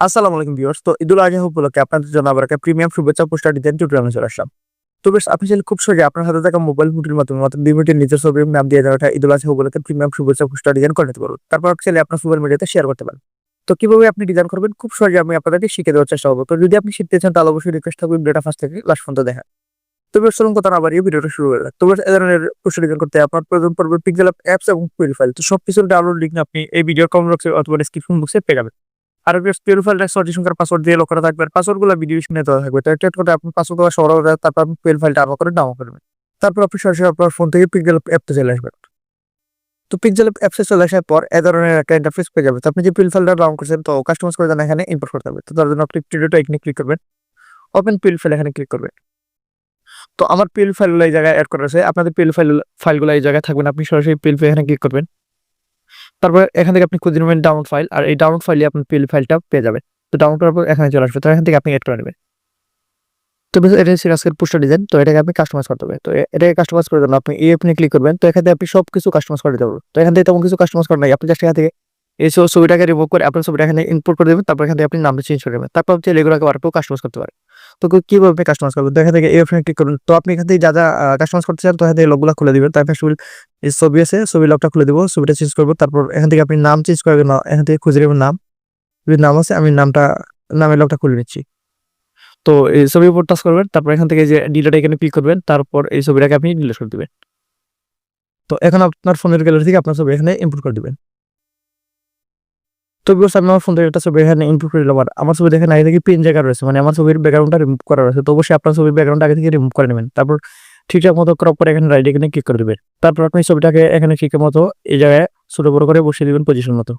আসসালামু আলাইকুম ভিউয়ার্স। তো ঈদুল আজহা উপলক্ষে আপনাদের জন্য আবার একটা প্রিমিয়াম শুভেচ্ছা পোস্টার চলে আসলাম। তো বেশ আপনি চাইলে খুব সহজে আপনার হাতে থাকা মোবাইল ফোনটির মাধ্যমে মাত্র দুই মিনিটের নিজের ছবির নাম দিয়ে ঈদুল আজহা উপলক্ষে প্রিমিয়াম শুভেচ্ছা পোস্টার ডিজাইন করে নিতে পারবেন। তারপর চাইলে আপনার সোশ্যাল মিডিয়াতে শেয়ার করতে পারেন। তো কীভাবে আপনি ডিজাইন করবেন? খুব সহজে আমি আপনাদেরকে শিখে দেওয়ার চেষ্টা করব। তো যদি আপনি শিখতে চান, তাহলে অবশ্যই রিকোয়েস্ট থাকবে ভিডিওটা ফার্স্ট থেকে লাস্ট পর্যন্ত দেখা। তো বেশ চলুন কথা না বাড়িয়ে ভিডিওটা শুরু করে তো বেশ এ ধরনের পোস্টার ডিজাইন করতে আপনার প্রয়োজন পড়বে অ্যাপস এবং পিউরিফাইল তো সব কিছুর ডাউনলোড লিঙ্ক আপনি এই ভিডিওর কমেন্ট বক্সে অথবা ডিসক্রিপশন বক্সে পেয়ে যাবেন। আর পিউরিফাইলটা সঠিক পাসওয়ার্ড দিয়ে লক করা থাকবে পাসওয়ার্ডগুলো ভিডিও স্ক্রিনে দেওয়া থাকবে। তো একটা করে আপনি পাসওয়ার্ড দেওয়া তারপর আপনি পিএল ফাইলটা আবার করে ডাউনলোড করবেন। তারপর আপনি সরাসরি আপনার ফোন থেকে পিক্সেল অ্যাপতে চলে আসবেন। তো পিক্সেল অ্যাপসে চলে আসার পর এ ধরনের একটা ইন্টারফেস পেয়ে যাবে তো আপনি যে পিল ফাইলটা ডাউনলোড করছেন, তো কাস্টমাইজ করে দেন, এখানে ইম্পোর্ট করতে হবে তো তার জন্য আপনি ভিডিওটা এখানে ক্লিক করবেন। ওপেন পিল ফাইল এখানে ক্লিক করবেন। তো আমার পিল ফাইল এই জায়গায় অ্যাড করা আছে। আপনাদের পিল ফাইল ফাইলগুলো এই জায়গায় থাকবেন আপনি সরাসরি পিল ফাইল এখানে ক্লিক করবেন। তারপর এখান থেকে আপনি খুঁজে নেবেন ডাউনলোড ফাইল আর এই ডাউনলোড ফাইলে আপনি পিল ফাইলটা পেয়ে যাবেন। তো ডাউনলোড করার পর এখানে চলে আসবে, তো এখান থেকে আপনি এড করে নেবেন। তো এটা হচ্ছে আজকের পোস্টার ডিজাইন তো এটাকে আপনি কাস্টমাইজ করতে হবে। তো এটাকে কাস্টমাইজ করার জন্য আপনি এই আপনি ক্লিক করবেন, তো এখান থেকে আপনি সব কিছু কাস্টমাইজ করে পারবেন। তো এখান থেকে তেমন কিছু কাস্টমাইজ করার নাই, আপনি জাস্ট এখান থেকে এই ছবিটাকে রিমুভ করে আপনার ছবিটা এখানে ইনপুট করে দেবেন, তারপর এখান থেকে আপনি নামটা চেঞ্জ করে দেবেন তারপর আপনি এগুলোকে আরেকটু কাস্টমাইজ করতে পারেন। তো কীভাবে কাস্টমাইজ করবেন তো এখান থেকে এই অপশনে ক্লিক করুন। তো আপনি এখান থেকে যা যা কাস্টমাইজ করতে চান, তো এখান থেকে লোকগুলো খুলে দিবেন। তারপর ছবি এই ছবি আছে, ছবি লকটা খুলে দিব, ছবিটা চেঞ্জ করব। তারপর এখান থেকে আপনি নাম চেঞ্জ করবেন এখান থেকে খুঁজে নেবেন নাম। যদি নাম আছে, আমি নামটা, নামের লকটা খুলে নিচ্ছি। তো এই ছবির উপর টাচ করবেন, তারপর এখান থেকে যে ডিলেট এখানে ক্লিক করবেন, তারপর এই ছবিটাকে আপনি ডিলিট করে দিবেন। তো এখন আপনার ফোনের গ্যালারি থেকে আপনার ছবি এখানে ইনপুট করে দিবেন। তো বিকজ আমি আমার ফোন থেকে একটা ছবি এখানে ইনপুট করে দিলাম আমার ছবি দেখেন আগে থেকে পিন জায়গা রয়েছে মানে আমার ছবির ব্যাকগ্রাউন্ডটা রিমুভ করা রয়েছে, তো অবশ্যই আপনার ছবির ব্যাকগ্রাউন্ড আগে থেকে রিমুভ করে নেবেন। তারপর ঠিকঠাক মতো ক্রপ করে এখানে রাইট এখানে ক্লিক করে দিবেন। তারপর আপনি ছবিটাকে এখানে ঠিকের মতো এই জায়গায় ছোট বড় করে বসিয়ে দিবেন পজিশন মতো।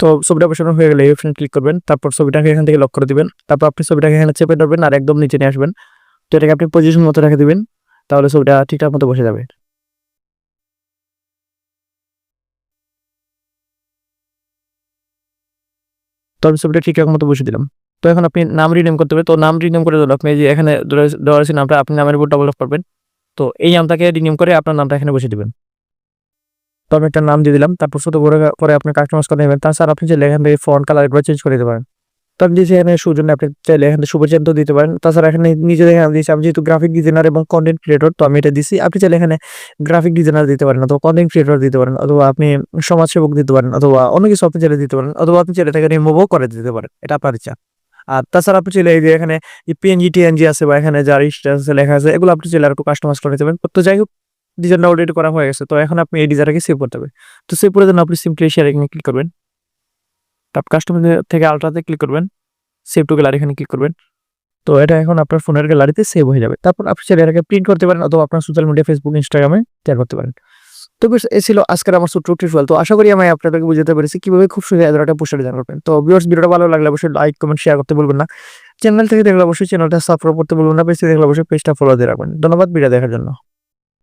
তো ছবিটা বসানো হয়ে গেলে এই ক্লিক করবেন, তারপর ছবিটাকে এখান থেকে লক করে দিবেন, তারপর আপনি ছবিটাকে এখানে চেপে ধরবেন আর একদম নিচে নিয়ে আসবেন। তো এটাকে আপনি পজিশন মতো রেখে দিবেন, তাহলে ছবিটা ঠিকঠাক মতো বসে যাবে। তো আমি ছবিটা ঠিকঠাক মতো বসে দিলাম। তো এখন আপনি নাম রিনেম করতে হবে তো নাম রিনেম করে দিল আপনি যে এখানে দেওয়া আছে নামটা, আপনি নামের উপর ডবল করবেন। তো এই নামটাকে রিনেম করে আপনার নামটা এখানে বসে দেবেন। তো আমি একটা নাম দিয়ে দিলাম। তারপর শুধু করে আপনি কাস্টমাইজ করে নেবেন। তাছাড়া আপনি যে এখান থেকে ফন্ট কালার একবার চেঞ্জ করে দিতে পারেন। তো আপনি যে এখানে সুজন আপনি চাইলে এখানে শুভচিন্ত দিতে পারেন। তাছাড়া এখানে নিজে এখানে দিয়েছি, আমি যেহেতু গ্রাফিক ডিজাইনার এবং কন্টেন্ট ক্রিয়েটর তো আমি এটা দিছি। আপনি চাইলে এখানে গ্রাফিক ডিজাইনার দিতে পারেন অথবা কন্টেন্ট ক্রিয়েটর দিতে পারেন অথবা আপনি সমাজসেবক দিতে পারেন অথবা অন্য কিছু আপনি চাইলে দিতে পারেন অথবা আপনি চাইলে এটাকে রিমুভও করে দিতে পারেন। এটা আপনার ইচ্ছা। আর তাছাড়া আপনি চাইলে এই যে এখানে পিএনজি টিএনজি আছে বা এখানে যার আছে, লেখা আছে, এগুলো আপনি চাইলে আর একটু কাস্টমাইজ করে দিতে পারেন। তো যাই হোক ডিজাইনটা অলরেডি করা হয়ে গেছে। তো এখন আপনি এই ডিজাইনটাকে সেভ করতে হবে। তো সেভ করে দেন, আপনি সিম্পলি শেয়ার ক্লিক করবেন। তারপর কাস্টমার থেকে আলট্রাতে ক্লিক করবেন সেভ টু গ্যালারি এখানে ক্লিক করবেন। তো এটা এখন আপনার ফোনের গ্যালারিতে সেভ হয়ে যাবে। তারপর আপনি চাইলে এটাকে প্রিন্ট করতে পারেন অথবা আপনার সোশ্যাল মিডিয়া ফেসবুক ইনস্টাগ্রামে শেয়ার করতে পারেন। তো বেশ এ ছিল আজকের আমার ছোট্ট টিউটোরিয়াল তো আশা করি আমি আপনাদেরকে বুঝতে পেরেছি কীভাবে খুব সুন্দর একটা পোস্টার ডিজাইন করবেন। তো ভিউয়ার্স ভিডিওটা ভালো লাগলে অবশ্যই লাইক কমেন্ট শেয়ার করতে বলবেন না। চ্যানেল থেকে দেখলে অবশ্যই চ্যানেলটা সাবস্ক্রাইব করতে বলবেন না। পেজ থেকে দেখলে অবশ্যই পেজটা ফলো দিয়ে রাখবেন। ধন্যবাদ, ভিডিও দেখার জন্য।